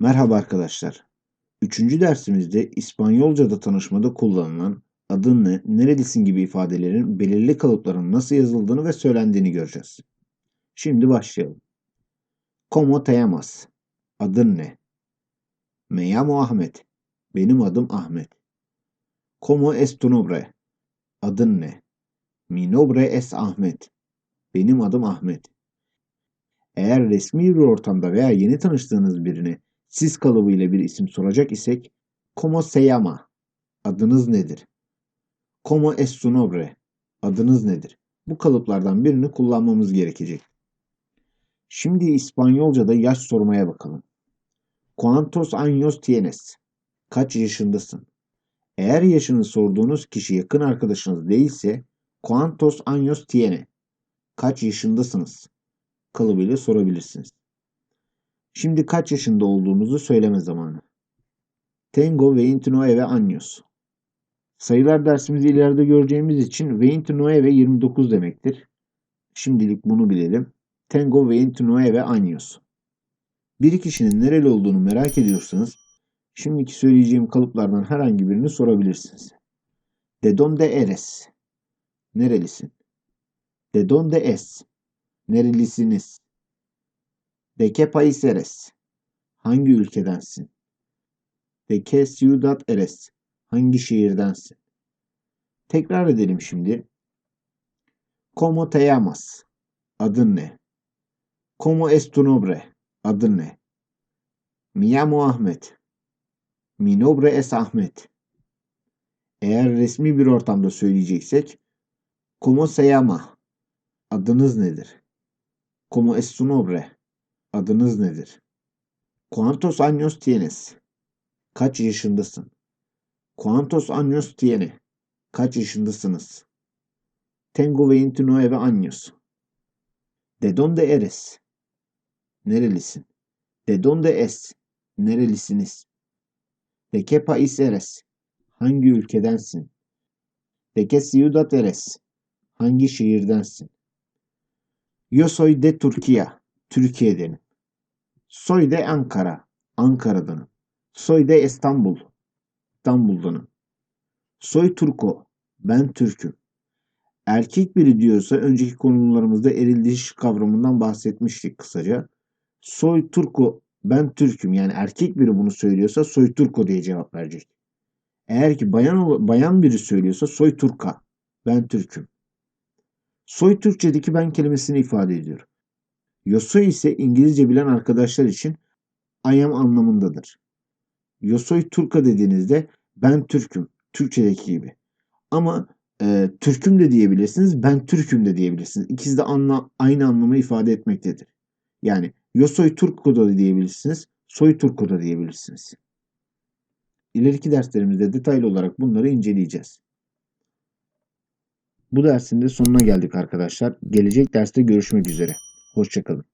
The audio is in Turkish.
Merhaba arkadaşlar. Üçüncü dersimizde İspanyolca'da tanışmada kullanılan adın ne, nerelisin gibi ifadelerin belirli kalıpların nasıl yazıldığını ve söylendiğini göreceğiz. Şimdi başlayalım. ¿Cómo te llamas? Adın ne? Me llamo Ahmet. Benim adım Ahmet. ¿Cómo es tu nombre? Adın ne? Mi nombre es Ahmet. Benim adım Ahmet. Eğer resmi bir ortamda veya yeni tanıştığınız birine siz kalıbıyla bir isim soracak isek ¿Cómo se? Adınız nedir? ¿Cómo es? Adınız nedir? Bu kalıplardan birini kullanmamız gerekecek. Şimdi İspanyolca'da yaş sormaya bakalım. ¿Cuántos años tienes? Kaç yaşındasın? Eğer yaşını sorduğunuz kişi yakın arkadaşınız değilse ¿Cuántos años tiene? Kaç yaşındasınız? Kalıbıyla sorabilirsiniz. Şimdi kaç yaşında olduğunuzu söyleme zamanı. Tengo 29 años. Sayılar dersimizi ileride göreceğimiz için 29 29 demektir. Şimdilik bunu bilelim. Tengo 29 años. Bir kişinin nereli olduğunu merak ediyorsanız şimdiki söyleyeceğim kalıplardan herhangi birini sorabilirsiniz. De donde eres? Nerelisin? De donde es? Nerelisiniz? De qué país eres? Hangi ülkedensin? De qué ciudad eres? Hangi şehirdensin? Tekrar edelim şimdi. ¿Cómo te llamas? Adın ne? ¿Cómo es tu nombre? Adın ne? Me llamo Ahmet. Mi nombre es Ahmet. Eğer resmi bir ortamda söyleyeceksek ¿Cómo se llama? Adınız nedir? ¿Cómo es su nombre? Adınız nedir? ¿Cuántos años tienes? Kaç yaşındasın? ¿Cuántos años tiene? Kaç yaşındasınız? Tengo 29 años. ¿De dónde eres? Nerelisin? ¿De dónde es? Nerelisiniz? ¿De qué país eres? Hangi ülkedensin? ¿De qué ciudad eres? Hangi şehirdensin? Yo soy de Turquía. Türkiye'denim. Soy de Ankara. Ankara'danım. Soy de İstanbul. İstanbul'danım. Soy Turko. Ben Türk'üm. Erkek biri diyorsa önceki konularımızda eril dişi kavramından bahsetmiştik kısaca. Soy Turko. Ben Türk'üm. Yani erkek biri bunu söylüyorsa soy Turko diye cevap verecek. Eğer ki bayan bayan biri söylüyorsa soy Turka. Ben Türk'üm. Soy Türkçedeki ben kelimesini ifade ediyor. Yosoy ise İngilizce bilen arkadaşlar için I am anlamındadır. Yosoy Turka dediğinizde ben Türk'üm. Türkçedeki gibi. Ama e, Türk'üm de diyebilirsiniz, ben Türk'üm de diyebilirsiniz. İkisi de anla, aynı anlamı ifade etmektedir. Yani Yosoy Turko da diyebilirsiniz, Soy Turko da diyebilirsiniz. İleriki derslerimizde detaylı olarak bunları inceleyeceğiz. Bu dersin de sonuna geldik arkadaşlar. Gelecek derste görüşmek üzere. Hoşçakalın.